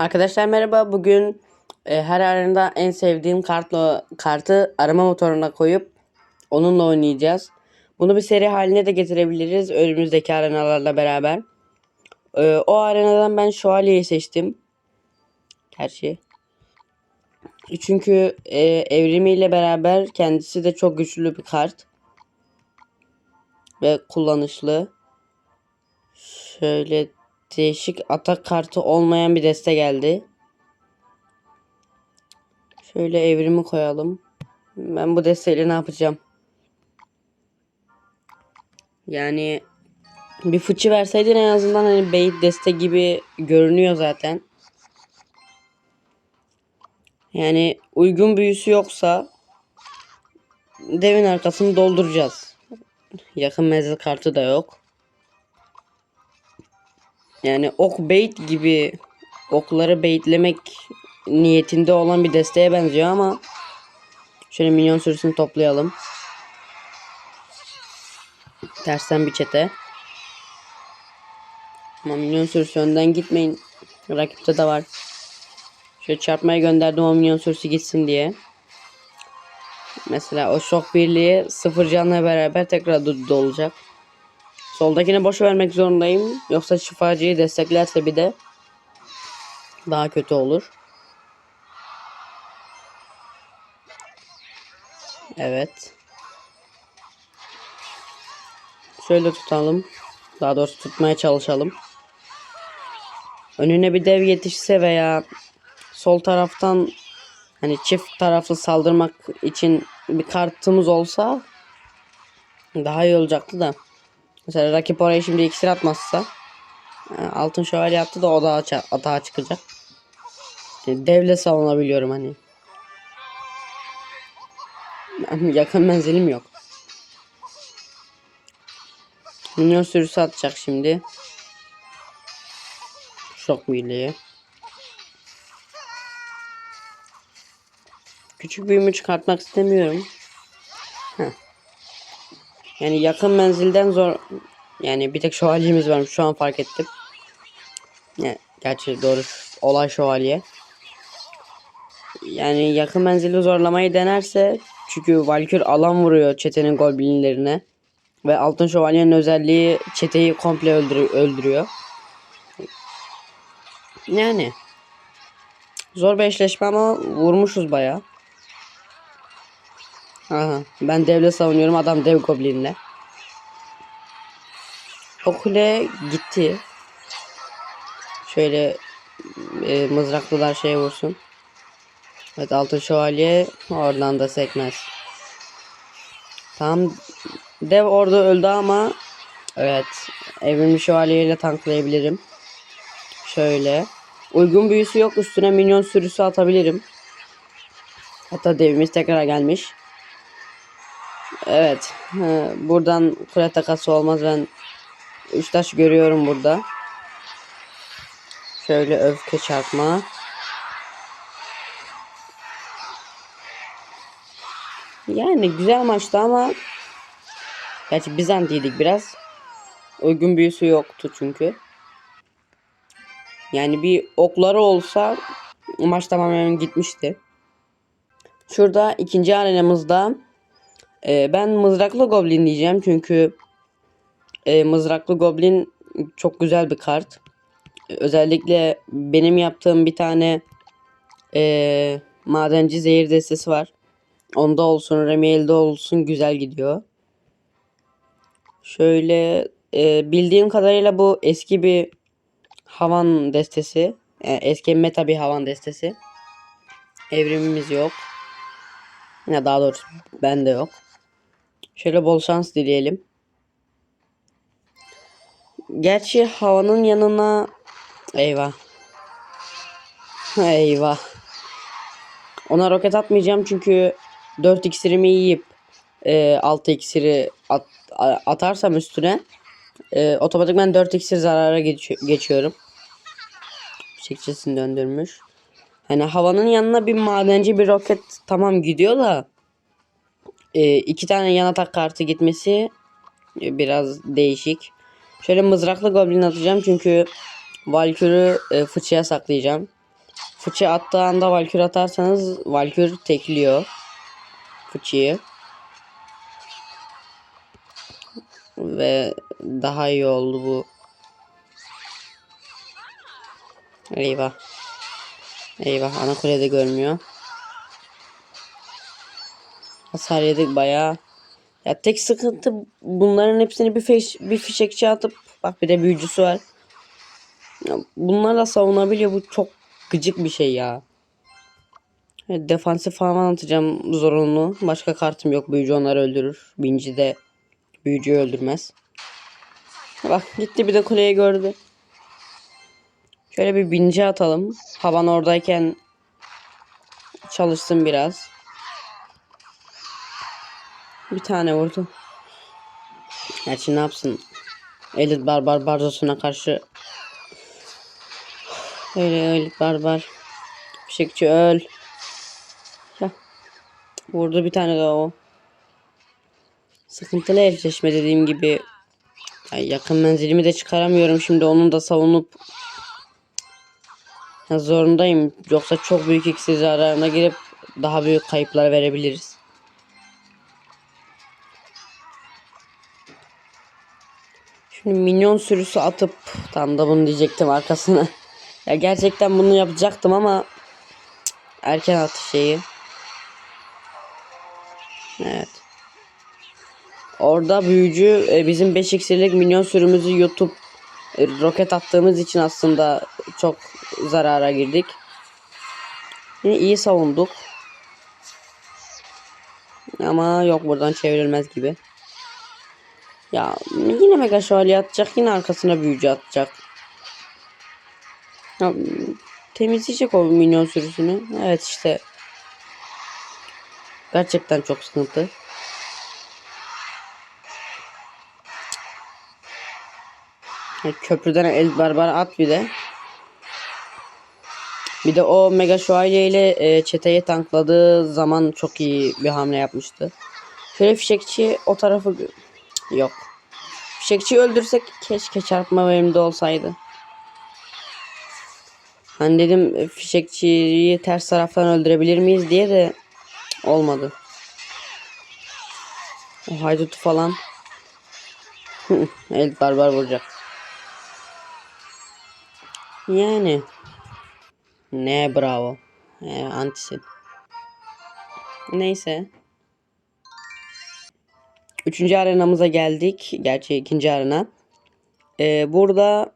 Arkadaşlar merhaba. Bugün e, her arenada en sevdiğim kartla kartı arama motoruna koyup onunla oynayacağız. Bunu bir seri haline de getirebiliriz önümüzdeki arenalarla beraber. E, o arenadan ben şövalyeyi seçtim. Gerçi. Çünkü e, evrimiyle beraber kendisi de çok güçlü bir kart. Ve kullanışlı. Şöyle değişik atak kartı olmayan bir deste geldi. Şöyle evrimi koyalım. Ben bu desteyle ne yapacağım? Yani bir fıçı verseydin en azından hani bait deste gibi görünüyor zaten. Yani uygun büyüsü yoksa devin arkasını dolduracağız. Yakın menzil kartı da yok. Yani ok bait gibi okları baitlemek niyetinde olan bir desteğe benziyor ama şöyle minyon sürüsünü toplayalım. Tersten bir çete. Ama minyon sürüsü önden gitmeyin. Rakipte de var. Şöyle çarpmaya gönderdim o minyon sürüsü gitsin diye. Mesela o şok birliği sıfır canla beraber tekrar do- dolacak. Soldakine boş vermek zorundayım. Yoksa şifacıyı desteklerse bir de daha kötü olur. Evet. Şöyle tutalım. Daha doğrusu tutmaya çalışalım. Önüne bir dev yetişse veya sol taraftan hani çift taraflı saldırmak için bir kartımız olsa daha iyi olacaktı da. Mesela rakip oraya şimdi iksir atmazsa e, altın şövalye attı da o da atağa çıkacak. Yani devle savunabiliyorum hani. Yakın menzilim yok. Minyon sürüsü atacak şimdi. Şok birliği. Küçük büyümü çıkartmak istemiyorum. Yani yakın menzilden zor. Yani bir tek şövalyemiz varmış şu an fark ettim. Ya, gerçi doğru olay şövalye. Yani yakın menzili zorlamayı denerse çünkü Valkür alan vuruyor çetenin goblinlerine. Ve altın şövalyenin özelliği çeteyi komple öldürü- öldürüyor. Yani zor bir eşleşme ama vurmuşuz baya. Aha, ben devle savunuyorum adam dev goblinle. O kule gitti. Şöyle e, mızraklılar şey vursun. Evet altın şövalye oradan da sekmez. Tam dev orada öldü ama evet evrimli şövalyeyle tanklayabilirim. Şöyle. Uygun büyüsü yok üstüne minyon sürüsü atabilirim. Hatta devimiz tekrar gelmiş. Evet. buradan kule takası olmaz ben 3 taş görüyorum burada. Şöyle öfke çarpma. Yani güzel maçtı ama Gerçi Bizantiydik biraz. Uygun büyüsü yoktu çünkü. Yani bir okları olsa maç tamamen gitmişti. Şurada ikinci arenamızda e, ben mızraklı goblin diyeceğim çünkü e, mızraklı goblin çok güzel bir kart. E, Özellikle benim yaptığım bir tane e, madenci zehir destesi var. Onda olsun, Remiel'de olsun güzel gidiyor. Şöyle e, bildiğim kadarıyla bu eski bir havan destesi. Yani eski meta bir havan destesi. Evrimimiz yok. Ya daha doğrusu bende yok. Şöyle bol şans dileyelim. Gerçi havanın yanına eyvah. Eyvah. Ona roket atmayacağım çünkü 4 iksirimi yiyip e, 6 iksiri at, atarsam üstüne e, otomatikman 4 iksir zarara geç- geçiyorum. Çekçesini döndürmüş. Hani havanın yanına bir madenci bir roket tamam gidiyor da e, iki tane yan atak kartı gitmesi e, biraz değişik. Şöyle mızraklı goblin atacağım çünkü Valkür'ü e, fıçıya saklayacağım. Fıçı attığı anda Valkür atarsanız Valkür tekliyor. Fıçıyı. Ve daha iyi oldu bu. Eyvah. Eyvah ana kulede görmüyor. Hasar yedik bayağı. Ya tek sıkıntı bunların hepsini bir, fiş, bir fişekçi atıp bak bir de büyücüsü var. Ya bunlarla savunabiliyor bu çok gıcık bir şey ya. Evet, defansif falan atacağım zorunlu. Başka kartım yok. Büyücü onları öldürür. Binci de büyücüyü öldürmez. Bak gitti bir de kuleyi gördü. Şöyle bir binci atalım. Havan oradayken çalışsın biraz. Bir tane vurdu. Gerçi ne yapsın? Elit Barbar Bardos'una karşı Öyle Elit Barbar Fişekçi öl. Ya. Vurdu bir tane daha o. Sıkıntılı eşleşme dediğim gibi. Ay yakın menzilimi de çıkaramıyorum şimdi onun da savunup ya zorundayım. Yoksa çok büyük iksir zararına girip daha büyük kayıplar verebiliriz. Şimdi minyon sürüsü atıp tam da bunu diyecektim arkasına. ya gerçekten bunu yapacaktım ama cık, erken attı şeyi. Evet. Orada büyücü e, bizim 5 iksirlik minyon sürümüzü YouTube e, roket attığımız için aslında çok zarara girdik. Yine iyi savunduk. Ama yok buradan çevrilmez gibi. Ya yine mega şövalye atacak yine arkasına büyücü atacak. Ya, temizleyecek o minyon sürüsünü. Evet işte. Gerçekten çok sıkıntı. Köprüden el barbar at bir de. Bir de o mega şövalye ile e, çeteye tankladığı zaman çok iyi bir hamle yapmıştı. Şöyle fişekçi o tarafı yok. Fişekçiyi öldürsek keşke çarpma elimde olsaydı. Hani dedim e, fişekçiyi ters taraftan öldürebilir miyiz diye de olmadı. O haydutu falan. El barbar vuracak. Yani. Ne bravo. Ee, antisin. Neyse. Üçüncü arenamıza geldik. Gerçi ikinci arena. Ee, burada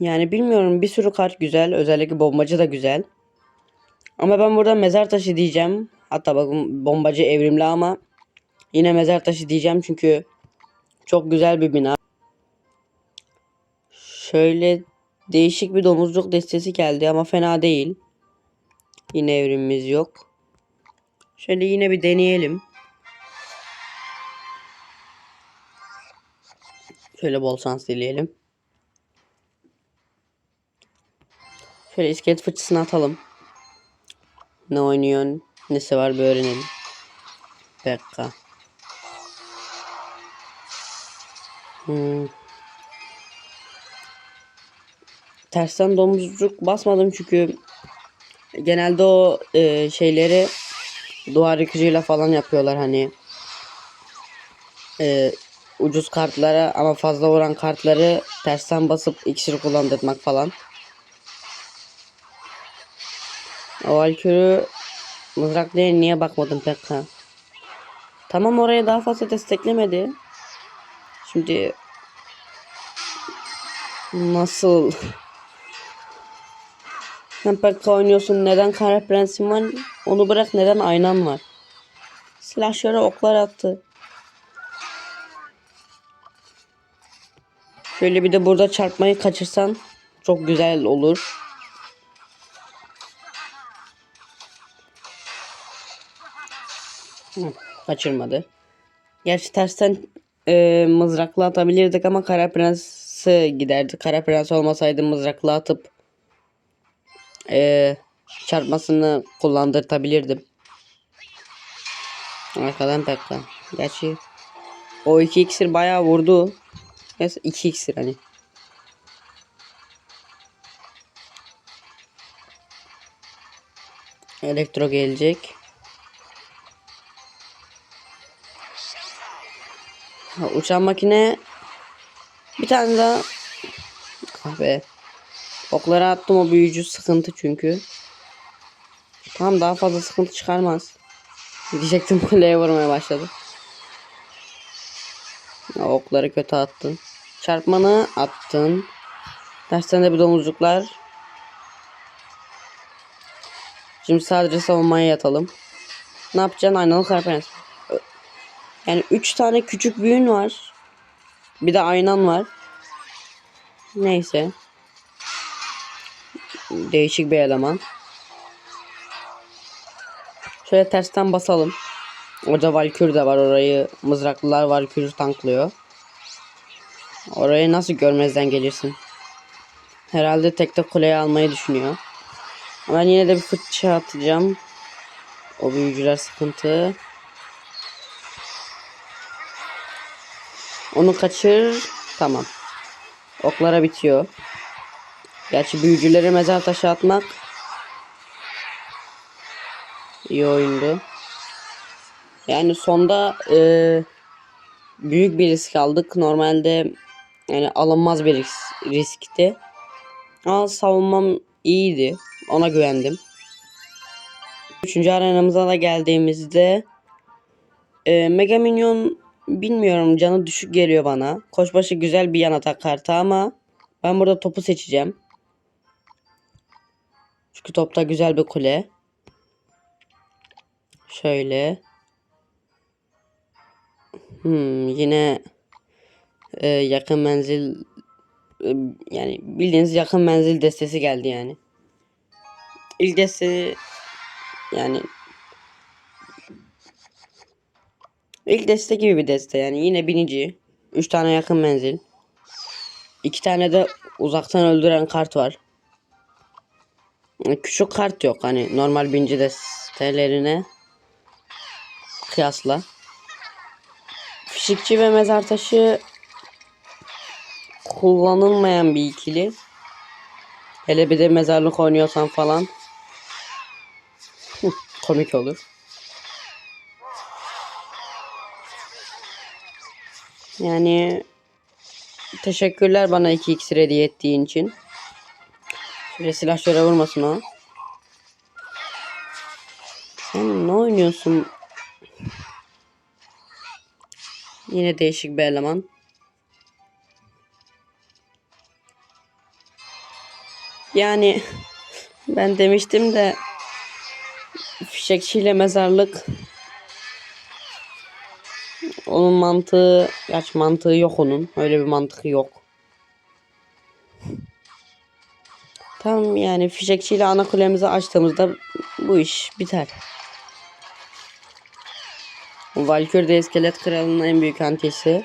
yani bilmiyorum bir sürü kart güzel. Özellikle bombacı da güzel. Ama ben burada mezar taşı diyeceğim. Hatta bakın bombacı evrimli ama yine mezar taşı diyeceğim çünkü çok güzel bir bina. Şöyle değişik bir domuzcuk destesi geldi ama fena değil. Yine evrimimiz yok. Şöyle yine bir deneyelim. Şöyle bol şans dileyelim. Şöyle iskelet fıçısını atalım. Ne oynuyorsun? Nesi var bir öğrenelim. Bekka. Hmm. Tersten domuzcuk basmadım çünkü genelde o e, şeyleri duvar yıkıcıyla falan yapıyorlar hani. E, ucuz kartlara ama fazla vuran kartları tersten basıp iksir kullandırmak falan. Valkür'ü mızrak değil niye bakmadım pek ha. Tamam oraya daha fazla desteklemedi. Şimdi nasıl sen pek oynuyorsun neden kara prensim var onu bırak neden aynan var. Silahşöre oklar attı. Şöyle bir de burada çarpmayı kaçırsan çok güzel olur. Hı, kaçırmadı. Gerçi tersten e, mızrakla atabilirdik ama Kara Prens'e giderdi. Kara Prens olmasaydı mızrakla atıp e, çarpmasını kullandırtabilirdim. Arkadan Pekka. Gerçi o iki iksir bayağı vurdu. Neyse iki iksir hani. Elektro gelecek. Ha, uçan makine bir tane daha ah be. Okları attım o büyücü sıkıntı çünkü. Tamam daha fazla sıkıntı çıkarmaz. Diyecektim kuleye vurmaya başladı. Ya, okları kötü attın. Çarpmanı attın. Dersten de bir domuzcuklar. Şimdi sadece savunmaya yatalım. Ne yapacaksın? Aynalı karpens. Yani 3 tane küçük büyün var. Bir de aynan var. Neyse. Değişik bir eleman. Şöyle tersten basalım. Orada Valkür de var. Orayı mızraklılar Valkür tanklıyor. Orayı nasıl görmezden gelirsin? Herhalde tek tek kuleyi almayı düşünüyor. Ben yine de bir fırça atacağım. O büyücüler sıkıntı. Onu kaçır. Tamam. Oklara bitiyor. Gerçi büyücüleri mezar taşı atmak iyi oyundu. Yani sonda e, büyük bir risk aldık. Normalde yani alınmaz bir risk, riskti. Ama savunmam iyiydi. Ona güvendim. Üçüncü arenamıza da geldiğimizde e, Mega Minyon bilmiyorum canı düşük geliyor bana. Koçbaşı güzel bir yan atak kartı ama ben burada topu seçeceğim. Çünkü topta güzel bir kule. Şöyle. Hmm, yine e, yakın menzil e, yani bildiğiniz yakın menzil destesi geldi yani. İlk deste yani ilk deste gibi bir deste yani yine binici. 3 tane yakın menzil. 2 tane de uzaktan öldüren kart var. Küçük kart yok hani normal binci destelerine kıyasla. Fişikçi ve mezar taşı kullanılmayan bir ikili. Hele bir de mezarlık oynuyorsan falan komik olur. Yani teşekkürler bana 2 iksir hediye ettiğin için. Şöyle silah şöyle vurmasın o. Sen ne oynuyorsun? Yine değişik bir eleman. Yani ben demiştim de fişekçiyle mezarlık onun mantığı gerçi mantığı yok onun. Öyle bir mantığı yok. Tamam yani fişekçiyle ana kulemizi açtığımızda bu iş biter. Valkür de iskelet kralının en büyük antisi.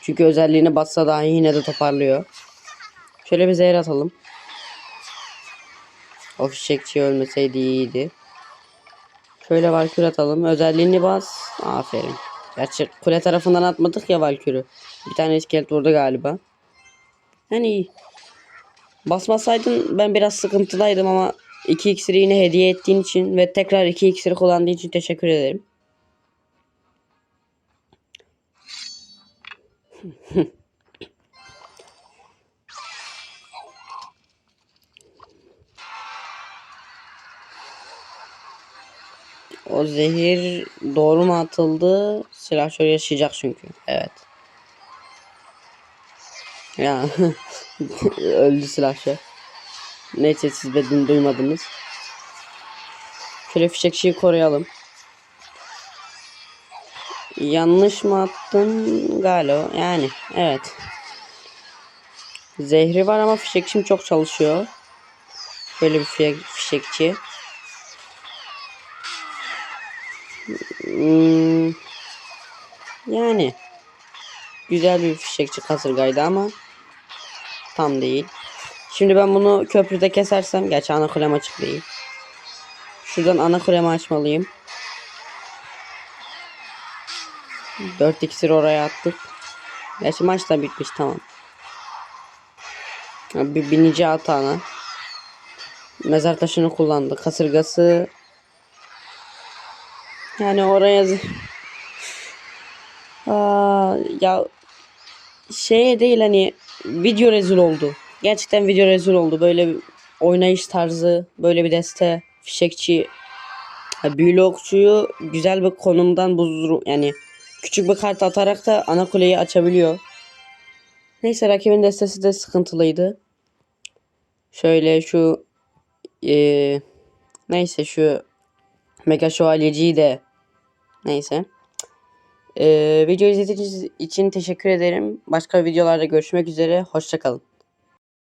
Çünkü özelliğini batsa dahi yine de toparlıyor. Şöyle bir zehir atalım. O fişekçi ölmeseydi iyiydi. Şöyle Valkür atalım. Özelliğini bas. Aferin. Gerçi kule tarafından atmadık ya Valkür'ü. Bir tane iskelet vurdu galiba. Yani iyi. Basmasaydın ben biraz sıkıntıdaydım ama 2 iksiri yine hediye ettiğin için ve tekrar 2 iksiri kullandığın için teşekkür ederim. O zehir doğru mu atıldı? Silah şöyle yaşayacak çünkü. Evet. Ya öldü silahşör. Neyse siz beni duymadınız. Şöyle fişekçiyi koruyalım. Yanlış mı attın galiba? Yani evet. Zehri var ama fişekçim çok çalışıyor. Böyle bir fişek, fişekçi. Hmm, yani güzel bir fişekçi kasırgaydı ama tam değil. Şimdi ben bunu köprüde kesersem gerçi ana kulem açık değil. Şuradan ana kulemi açmalıyım. 4 iksir oraya attık. Gerçi maç da bitmiş tamam. Bir binici atağına. Mezar taşını kullandı. Kasırgası. Yani oraya Aa, ya şey değil hani video rezil oldu. Gerçekten video rezil oldu. Böyle bir oynayış tarzı, böyle bir deste, fişekçi, büyülü okçuyu güzel bir konumdan buzdur yani küçük bir kart atarak da ana kuleyi açabiliyor. Neyse rakibin destesi de sıkıntılıydı. Şöyle şu eee, neyse şu Mega Şövalyeciyi de neyse. Eee video izlediğiniz için teşekkür ederim. Başka videolarda görüşmek üzere. Hoşçakalın.